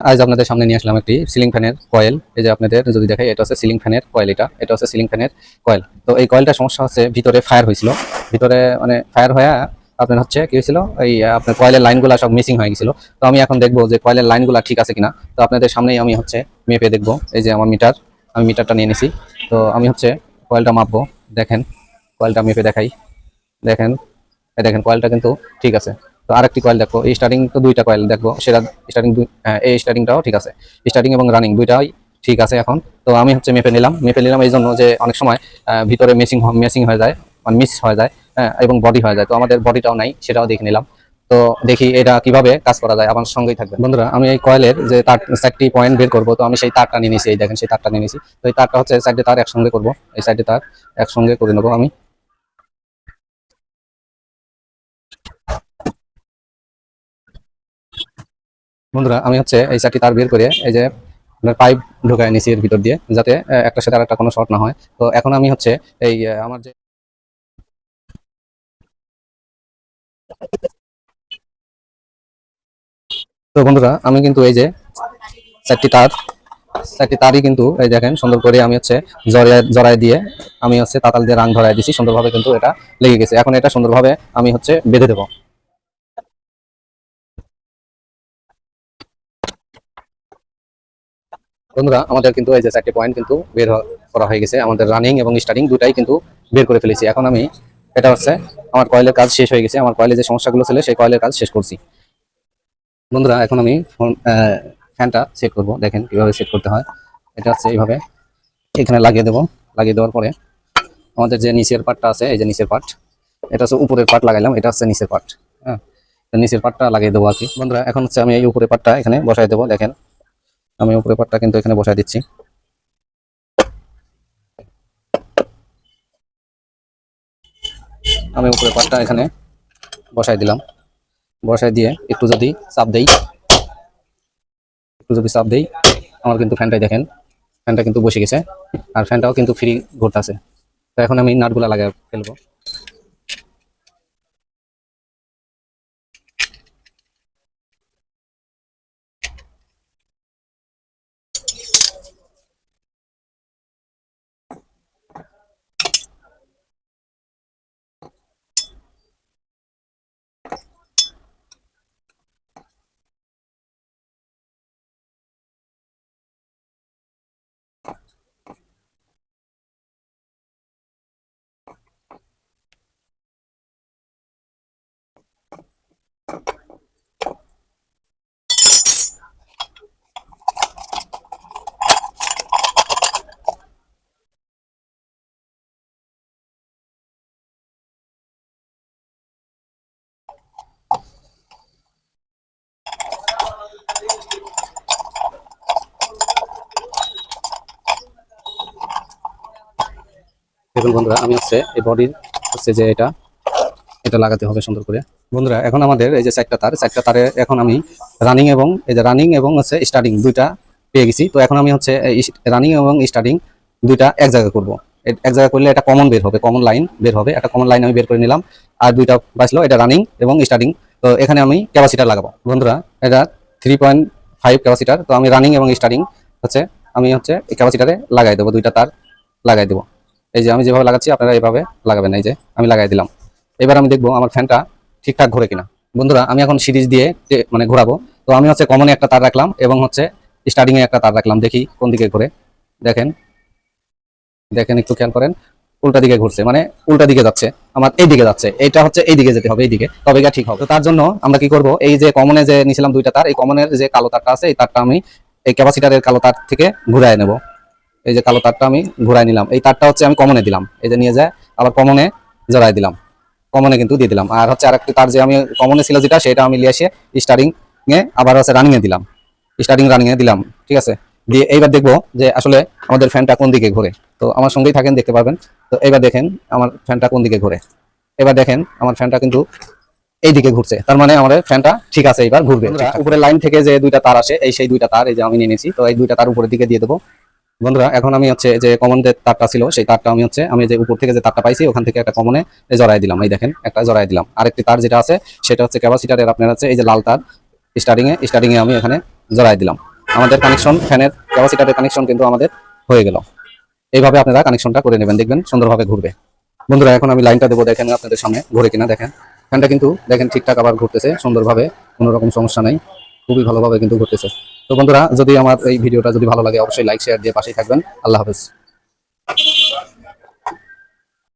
আজ আপনাদের সামনে নিয়ে আসলাম একটি সিলিং ফ্যানের কয়েল এই যে আপনাদের যদি দেখাই, এটা হচ্ছে সিলিং ফ্যানের কয়েল এটা। এটা হচ্ছে সিলিং ফ্যানের কয়েল তো এই কয়েলটা সমস্যা হচ্ছে, ভিতরে ফায়ার হয়েছিল। ভিতরে মানে ফায়ার হয়ে আপনার হচ্ছে কি হয়েছিল? এই আপনার কয়েলের লাইনগুলো সব মিসিং হয়ে গেছিল। তো আমি এখন দেখব যে কয়েলের লাইনগুলো ঠিক আছে কিনা। তো আপনাদের সামনেই আমি হচ্ছে মেপে দেখব। এই যে আমার মিটার আমি মিটারটা নিয়ে নিছি। তো আমি হচ্ছে কয়েলটা মাপবো। দেখেন কয়েলটা মেপে দেখাই। দেখেন দেখেন কয়েলটা কিন্তু ঠিক আছে। তো আরেকটি কয়েল দেখো এই স্টার্টিং তো দুইটা কয়েল দেখব সেটা স্টার্টিং এই স্টার্টিংটাও ঠিক আছে। স্টার্টিং এবং রানিং দুইটাই ঠিক আছে এখন। তো আমি হচ্ছে মেপে নিলাম মেপে নিলাম এই জন্য যে অনেক সময় ভিতরে মেসিং মেসিং হয়ে যায় মানে মিস হয়ে যায় হ্যাঁ, এবং বডি হয়ে যায়। তো আমাদের বডিটাও নাই সেটাও দেখে নিলাম। তো দেখি এটা কীভাবে কাজ করা যায় আমার সঙ্গেই থাকবে। বন্ধুরা আমি এই কয়েলের যে তার চারটি পয়েন্ট বের করব তো আমি সেই তারটা নিয়ে নিয়েছি এই দেখেন সেই তারটা নিয়ে নিয়েছি তো এই তারটা হচ্ছে সাইডে তার একসঙ্গে করব এই সাইডে তার একসঙ্গে করে নেব আমি। বন্ধুরা, আমি হচ্ছে এই চারটি তার বের করে এই যে আপনার পাইপ ঢুকায় নিছি এর ভিতর দিয়ে, যাতে একটা সাথে আরেকটা কোনো শর্ট না হয়। তো এখন আমি হচ্ছে এই আমার যে তো বন্ধুরা, আমি কিন্তু এই যে চারটি তার, চারটি তারই কিন্তু এই দেখেন, সুন্দর করে আমি হচ্ছে জড়ায় জড়ায় দিয়ে আমি হচ্ছে তাতাল দিয়ে রাং ধরায় দিছি, সুন্দরভাবে কিন্তু এটা লেগে গেছে। এখন এটা সুন্দরভাবে আমি হচ্ছে বেঁধে দেবো। বন্ধুরা, আমাদের কিন্তু এই যে চারটি পয়েন্ট কিন্তু বের করা হয়ে গেছে। আমাদের রানিং এবং স্টার্টিং দুটাই কিন্তু বের করে ফেলেছি। এখন আমি এটা হচ্ছে আমার কয়েলের কাজ শেষ হয়ে গেছে। আমার কয়েলে যে সমস্যাগুলো ছিল, সেই কয়েলের কাজ শেষ করছি। বন্ধুরা, এখন আমি ফ্যানটা সেট করব। দেখেন কীভাবে সেট করতে হয়। এটা হচ্ছে এইভাবে এখানে লাগিয়ে দেবো। লাগিয়ে দেওয়ার পরে আমাদের যে নিচের পার্টটা আছে, এই যে নিচের পার্ট এটা হচ্ছে উপরের পার্ট লাগাইলাম। এটা হচ্ছে নিচের পার্ট হ্যাঁ। নিচের পার্টটা লাগিয়ে দেবো আর কি। বন্ধুরা, এখন হচ্ছে আমি এই উপরের পার্টটা এখানে বসাই দেবো। দেখেন আমি উপরে পাটটা কিন্তু এখানে বসাই দিচ্ছি। আমি উপরে পাটটা এখানে বসাই দিলাম। বসাই দিয়ে একটু যদি চাপ দেই, একটু যদি চাপ দেই, আমার কিন্তু ফ্যানটাই দেখেন, ফ্যানটা কিন্তু বসে গেছে, আর ফ্যানটাও কিন্তু ফ্রি ঘুরতেছে। তো এখন আমি নাটগুলা লাগাই ফেলব। দেখুন বন্ধুরা, আমি হচ্ছে এই বডির হচ্ছে যে এটা এটা লাগাতে হবে সুন্দর করে। বন্ধুরা, এখন আমাদের এই যে চারটা তার চারটা তারে এখন আমি রানিং এবং এই যে রানিং এবং হচ্ছে স্টার্টিং দুইটা পেয়ে গেছি। তো এখন আমি হচ্ছে রানিং এবং স্টার্টিং দুইটা এক জায়গায় করব। এক জায়গায় করলে এটা কমন বের হবে কমন লাইন বের হবে। একটা কমন লাইন আমি বের করে নিলাম, আর দুইটা বাঁচলো, এটা রানিং এবং স্টার্টিং তো এখানে আমি ক্যাপাসিটার লাগাবো। বন্ধুরা, এটা থ্রি পয়েন্ট ফাইভ ক্যাপাসিটার তো আমি রানিং এবং স্টার্টিং হচ্ছে, আমি হচ্ছে এই ক্যাপাসিটারে লাগাই দেবো, দুইটা তার লাগাই দেবো। এই যে আমি যেভাবে লাগাচ্ছি, আপনারা এইভাবে লাগাবেন। এই যে আমি লাগাই দিলাম। এবার আমি দেখব আমার ফ্যানটা ঠিকঠাক ঘোরে কিনা। বন্ধুরা, আমি এখন সিরিজ দিয়ে মানে ঘোরাবো। তো আমি হচ্ছে কমনে একটা তার রাখলাম এবং হচ্ছে স্টার্টিং এ একটা তার রাখলাম। দেখি কোন দিকে ঘুরে। দেখেন। দেখেন একটু খেয়াল করেন। উল্টা দিকে ঘুরছে মানে উল্টা দিকে যাচ্ছে। আমার এই দিকে যাচ্ছে। এইটা হচ্ছে এই দিকে যেতে হবে, এই দিকে। তবে গিয়ে ঠিক হবে। তো তার জন্য আমরা কি করব? এই যে কমনে যে নিছিলাম দুইটা তার, এই কমনের যে কালো তারটা আছে, এই তারটা আমি, এই ক্যাপাসিটারের কালো তার থেকে ঘুরায় নেব। এই যে কালো তারটা আমি ঘুরাই নিলাম। এই তারটা হচ্ছে আমি কমনে দিলাম। এই যে নিয়ে যায় আবার কমনে জড়াই দিলাম। কমনে কিন্তু দিয়ে দিলাম। আর হচ্ছে আরেকটি তার যে আমি কমনে ছিল যেটা সেটা আমি নিয়ে এসে স্টারিং এ আবার হচ্ছে রানিং এ দিলাম। স্টারিং রানিং এ দিলাম ঠিক আছে? দিয়ে এইবার দেখব যে আসলে আমাদের ফ্যানটা কোন দিকে ঘুরে। তো আমার সঙ্গেই থাকেন দেখতে পারবেন। তো এবার দেখেন আমার ফ্যানটা কোন দিকে ঘুরে। এবার দেখেন আমার ফ্যানটা কিন্তু এই দিকে ঘুরছে। তার মানে আমাদের ফ্যানটা ঠিক আছে এবার ঘুরবে। উপরে লাইন থেকে যে দুইটা তার আসে এই সেই দুইটা তার এই যে আমি নিয়ে নিয়েছি। তো এই দুইটা তার উপরের দিকে দিয়ে দেবো। বন্ধুরা, এখন আমি হচ্ছে যে কমন যে তারটা ছিল, সেই তারটা আমি হচ্ছে, আমি যে উপর থেকে যে তারটা পাইছি, ওখান থেকে একটা কমনে জড়াই দিলাম। এই দেখেন, একটা জড়াই দিলাম। আরেকটি তার যেটা আছে, সেটা হচ্ছে ক্যাপাসিটারের আপনার হচ্ছে এই যে লাল তার স্টার্টিং এ স্টার্টিং এ আমি এখানে জড়াই দিলাম। আমাদের কানেকশন ফ্যানের ক্যাপাসিটারের কানেকশন কিন্তু আমাদের হয়ে গেল। এইভাবে আপনারা কানেকশনটা করে নেবেন, দেখবেন সুন্দরভাবে ঘুরবে। বন্ধুরা, এখন আমি লাইনটা দেবো, দেখেন আপনাদের সামনে, ঘুরে কিনা, দেখেন। ফ্যানটা কিন্তু, দেখেন ঠিকঠাক আবার ঘুরতেছে, সুন্দরভাবে, কোনো রকম সমস্যা নাই। খুবই ভালোভাবে কিন্তু ঘুরতেছে তো বন্ধুরা, যদি আমার এই ভিডিওটা যদি ভালো লাগে, অবশ্যই লাইক শেয়ার দিয়ে পাশেই থাকবেন। আল্লাহ হাফেজ।